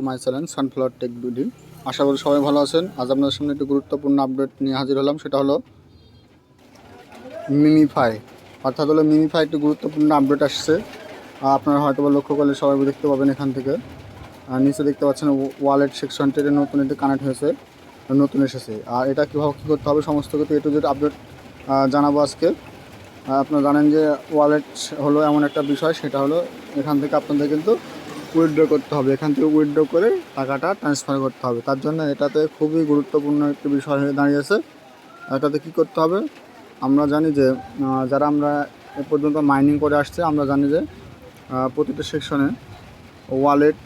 To my channel, sunflower tech BD. আশা করি সবাই ভালো আছেন। আজ আপনাদের সামনে একটি গুরুত্বপূর্ণ আপডেট নিয়ে হাজির হলাম, সেটা হলো মিমিফাই। অর্থাৎ হলো মিমিফাই একটি গুরুত্বপূর্ণ আপডেট আসছে। আপনারা হয়তো লক্ষ্য করলে সবাই দেখতে পাবেন এখান থেকে। নিচে দেখতে পাচ্ছেন ওয়ালেট সেকশনটি নতুন এটি কানেক্ট হয়েছে, নতুন এসেছে। আর এটা কীভাবে কী করতে হবে, সমস্ত কিছু এ টু জেড আপডেট জানাব আজকে। আপনারা জানেন যে ওয়ালেট হলো এমন একটা বিষয়, সেটা হলো এখান থেকে আপনাদের কিন্তু উইথড্র করতে হবে। এখান থেকে উইথড্র করে টাকাটা ট্রান্সফার করতে হবে। তার জন্য এটাতে খুবই গুরুত্বপূর্ণ একটি বিষয় হয়ে দাঁড়িয়েছে। এটাতে কি করতে হবে? আমরা জানি যে যারা আমরা এ পর্যন্ত মাইনিং করে আসছে, আমরা জানি যে প্রতিটা সেকশনে ওয়ালেট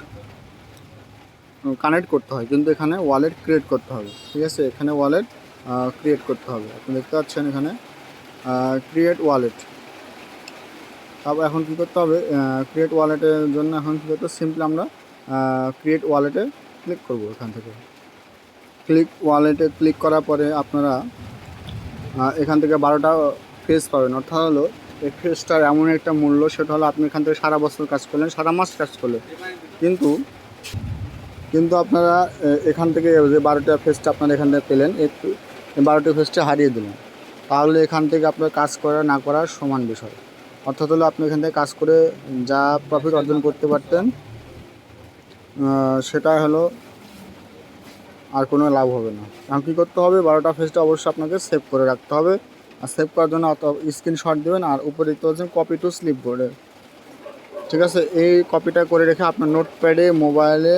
কানেক্ট করতে হয়। কিন্তু এখানে ওয়ালেট ক্রিয়েট করতে হবে। ঠিক আছে? এখানে ওয়ালেট ক্রিয়েট করতে হবে। আপনি দেখতে পাচ্ছেন এখানে ক্রিয়েট ওয়ালেট তারপর এখন কী করতে হবে? ক্রিয়েট ওয়ালেটের জন্য এখন কী করতে সিম্পলি আমরা ক্রিয়েট ওয়ালেটে ক্লিক করব এখান থেকে। ক্লিক ওয়ালেটে ক্লিক করার পরে আপনারা এখান থেকে বারোটা ফেস পাবেন। অর্থাৎ হলো, এই ফেসটার এমন একটা মূল্য, সেটা হলো আপনি এখান থেকে সারা বছর কাজ করলেন, সারা মাস কাজ করলেন। কিন্তু কিন্তু আপনারা এখান থেকে যে বারোটা ফেসটা আপনারা এখান থেকে পেলেন একটু বারোটা ফেসটা হারিয়ে দিলেন। তাহলে এখান থেকে আপনার কাজ করা, না করার সমান বিষয়। অর্থাৎ হলো আপনি এখান থেকে কাজ করে যা প্রফিট অর্জন করতে পারতেন সেটা হলো আর কোনো লাভ হবে না। এখন কী করতে হবে? বারোটা ফেসটা অবশ্যই আপনাকে সেভ করে রাখতে হবে। আর সেভ করার জন্য অত স্ক্রিনশট দেবেন আর উপরে দেখতে পাচ্ছেন কপি টু স্লিপ বোর্ডে ঠিক আছে? এই কপিটা করে রেখে আপনার নোটপ্যাডে মোবাইলে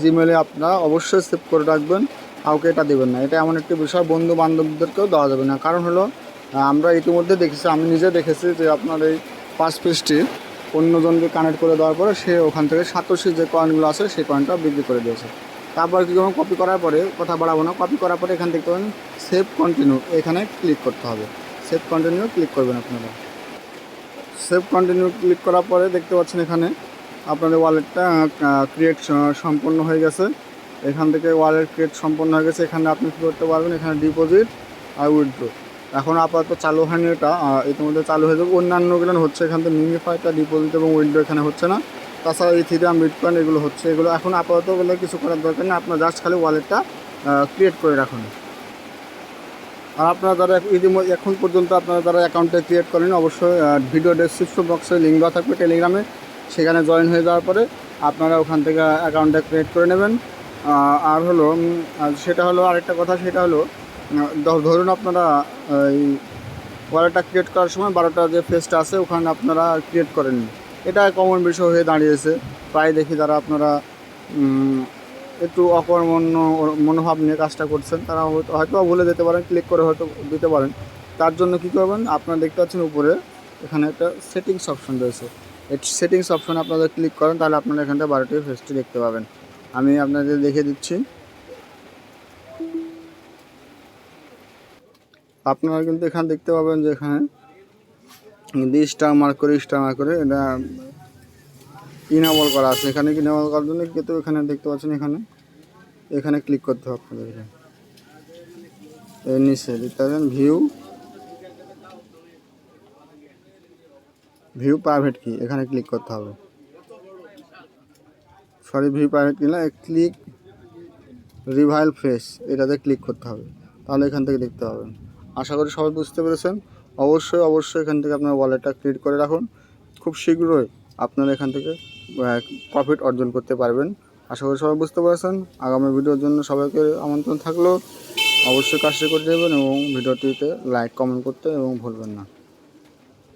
জিমেলে আপনারা অবশ্যই সেভ করে রাখবেন। কাউকে এটা দেবেন না। এটা এমন একটি বিষয় বন্ধু বান্ধবদেরকেও দেওয়া যাবে না। কারণ হলো আমরা ইতিমধ্যে দেখেছি, আমি নিজে দেখেছি যে আপনার এই পাঁচ পেজটি অন্যজনকে কানেক্ট করে দেওয়ার পরে সে ওখান থেকে সাতশি যে কয়েনগুলো আছে, সেই কয়েনটা বিক্রি করে দিয়েছে। তারপর কী করবেন কপি করার পরে, কথা বাড়াবো না কপি করার পরে এখান থেকে পাবেন সেভ কন্টিনিউ এখানে ক্লিক করতে হবে। সেভ কন্টিনিউ ক্লিক করবেন আপনারা। সেভ কন্টিনিউ ক্লিক করার পরে দেখতে পাচ্ছেন এখানে আপনাদের ওয়ালেটটা ক্রিয়েট সম্পন্ন হয়ে গেছে। এখান থেকে ওয়ালেট ক্রিয়েট সম্পন্ন হয়ে গেছে। এখানে আপনি কী করতে পারবেন? এখানে ডিপোজিট আর উইথড্রো এখন আপাতত চালু হয়নি এটা। ইতিমধ্যে চালু হয়ে যাবে অন্যান্যগুলো হচ্ছে, এখান থেকে মিমিফাইটা ডিপোজিট এবং উইন্ডো এখানে হচ্ছে না। তাছাড়া ইথিরিয়াম বিটকয়েন এগুলো হচ্ছে, এগুলো এখন আপাতত বলে কিছু করার দরকার নেই। আপনার জাস্ট খালি ওয়ালেটটা ক্রিয়েট করে রাখুন। আর আপনারা যারা ইতিমধ্যে এখন পর্যন্ত আপনারা যারা অ্যাকাউন্টটা ক্রিয়েট করেন অবশ্যই ভিডিও ডেসক্রিপশন বক্সে লিঙ্ক দেওয়া থাকবে টেলিগ্রামে সেখানে জয়েন হয়ে যাওয়ার পরে আপনারা ওখান থেকে অ্যাকাউন্টটা ক্রিয়েট করে নেবেন। আর হলো সেটা হলো আরেকটা কথা, সেটা হলো ধরুন আপনারা এই ওয়ালেটটা ক্রিয়েট করার সময় বারোটা যে ফেসটা আছে, ওখানে আপনারা ক্রিয়েট করেননি এটা কমন বিষয় হয়ে দাঁড়িয়েছে। প্রায় দেখি তারা আপনারা একটু অকর্মণ্য মনোভাব নিয়ে কাজটা করছেন, তারা হয়তো হয়তো ভুলে যেতে পারেন ক্লিক করে হয়তো দিতে পারেন। তার জন্য কী করবেন? আপনারা দেখতে পাচ্ছেন উপরে, এখানে একটা সেটিংস অপশন রয়েছে। এই সেটিংস অপশনে আপনারা ক্লিক করেন, তাহলে আপনারা এখানটা বারোটি ফেসটি দেখতে পাবেন। আমি আপনাদের দেখে দিচ্ছি। আপনারা কিন্তু এখানে দেখতে পাবেন যে এখানে যদি স্টার মার্ক করে স্টার মার্ক করে এটা ইনাবল করা আছে। এখানে ইনাবল করার জন্য কিন্তু এখানে দেখতে পাচ্ছেন এখানে। এখানে ক্লিক করতে হবে আপনাদের এর নিচে দেখতে পাবেন ভিউ ভিউ প্রাইভেট কি এখানে ক্লিক করতে হবে। সরি ভিউ প্রাইভেট কি না ক্লিক রিভাইল ফেস এটাতে ক্লিক করতে হবে। তাহলে এখান থেকে দেখতে পাবেন। আশা করি সবাই বুঝতে পেরেছেন। অবশ্যই অবশ্যই এখান থেকে আপনার ওয়ালেটটা ক্রিয়েট করে রাখুন। খুব শীঘ্রই আপনারা এখান থেকে প্রফিট অর্জন করতে পারবেন। আশা করি সবাই বুঝতে পারছেন। আগামী ভিডিওর জন্য সবাইকে আমন্ত্রণ থাকল। অবশ্যই কাজটি করে দেবেন এবং ভিডিওটিতে লাইক কমেন্ট করতে এবং ভুলবেন না।